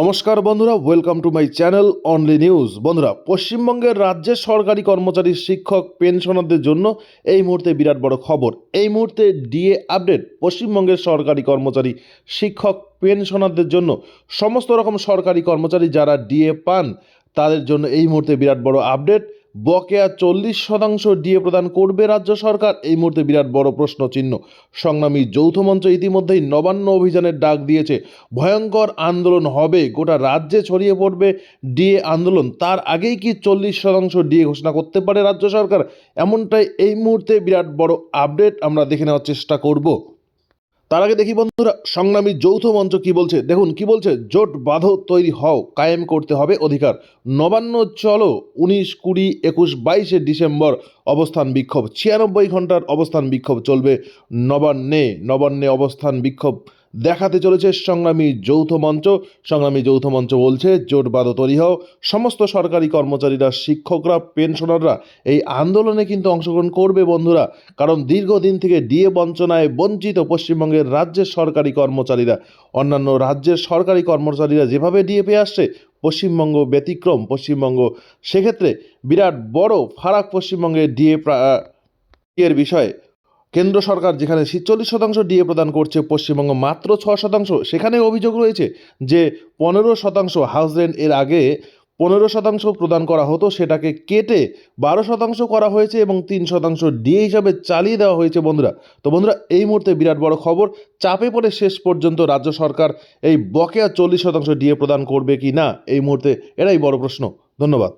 নমস্কার বন্ধুরা welcome to my channel only news বন্ধুরা, পশ্চিমবঙ্গের রাজ্যের সরকারি কর্মচারী, শিক্ষক, পেনশনারদের জন্য এই মুহূর্তে বিরাট বড় খবর। এই মুহূর্তে ডিএ আপডেট পশ্চিমবঙ্গের সরকারি কর্মচারী, শিক্ষক, পেনশনারদের জন্য সমস্ত রকম সরকারি কর্মচারী যারা ডিএ পান, তাদের জন্য এই মুহূর্তে বিরাট বড় আপডেট বকেয়া চল্লিশ শতাংশ ডিএ প্রদান করবে রাজ্য সরকার। এই মুহূর্তে বিরাট বড় প্রশ্ন চিহ্ন সংগ্রামী যৌথ মঞ্চ ইতিমধ্যেই নবান্ন অভিযানের ডাক দিয়েছে। ভয়ঙ্কর আন্দোলন হবে, গোটা রাজ্যে ছড়িয়ে পড়বে ডিএ আন্দোলন। তার আগেই কি চল্লিশ শতাংশ ডিএ ঘোষণা করতে পারে রাজ্য সরকার? এমনটাই এই মুহূর্তে বিরাট বড় আপডেট। আমরা দেখে নেওয়ার চেষ্টা করব। তার আগে দেখি বন্ধুরা, সংগ্রামী যৌথ মঞ্চ কি বলছে? দেখুন, কি বলছে? জোট বাঁধো তৈরি হও, কায়েম করতে হবে অধিকার। নবান্ন চলো, উনিশ কুড়ি একুশ বাইশে ডিসেম্বর, অবস্থান বিক্ষোভ। ছিয়ানব্বই ঘণ্টার অবস্থান বিক্ষোভ চলবে নবান্নে। নবান্নে অবস্থান বিক্ষোভ দেখাতে চলেছে সংগ্রামী যৌথ মঞ্চ। সংগ্রামী যৌথ মঞ্চ বলছে, জোট বাঁধো তৈরি হও। সমস্ত সরকারি কর্মচারীরা, শিক্ষকরা, পেনশনাররা এই আন্দোলনে কিন্তু অংশগ্রহণ করবে বন্ধুরা। কারণ দীর্ঘদিন থেকে ডিএ বঞ্চনায় বঞ্চিত পশ্চিমবঙ্গের রাজ্যের সরকারি কর্মচারীরা। অন্যান্য রাজ্যের সরকারি কর্মচারীরা যেভাবে ডিএ পেয়ে আসছে, পশ্চিমবঙ্গ ব্যতিক্রম পশ্চিমবঙ্গ। সেক্ষেত্রে বিরাট বড় ফারাক পশ্চিমবঙ্গের ডিএ এর বিষয়ে কেন্দ্র সরকার যেখানে ছিচল্লিশ শতাংশ ডিএ প্রদান করছে, পশ্চিমবঙ্গ মাত্র ছ শতাংশ। সেখানে অভিযোগ রয়েছে যে পনেরো শতাংশ হাউস রেন্ট এর আগে পনেরো শতাংশ প্রদান করা হতো, সেটাকে কেটে বারো শতাংশ করা হয়েছে এবং তিন শতাংশ ডিএ হিসাবে চালিয়ে দেওয়া হয়েছে বন্ধুরা। তো বন্ধুরা, এই মুহূর্তে বিরাট বড় খবর, চাপে পড়ে শেষ পর্যন্ত রাজ্য সরকার এই বকেয়া চল্লিশ শতাংশ ডিএ প্রদান করবে কি না এই মুহূর্তে এটাই বড় প্রশ্ন। ধন্যবাদ।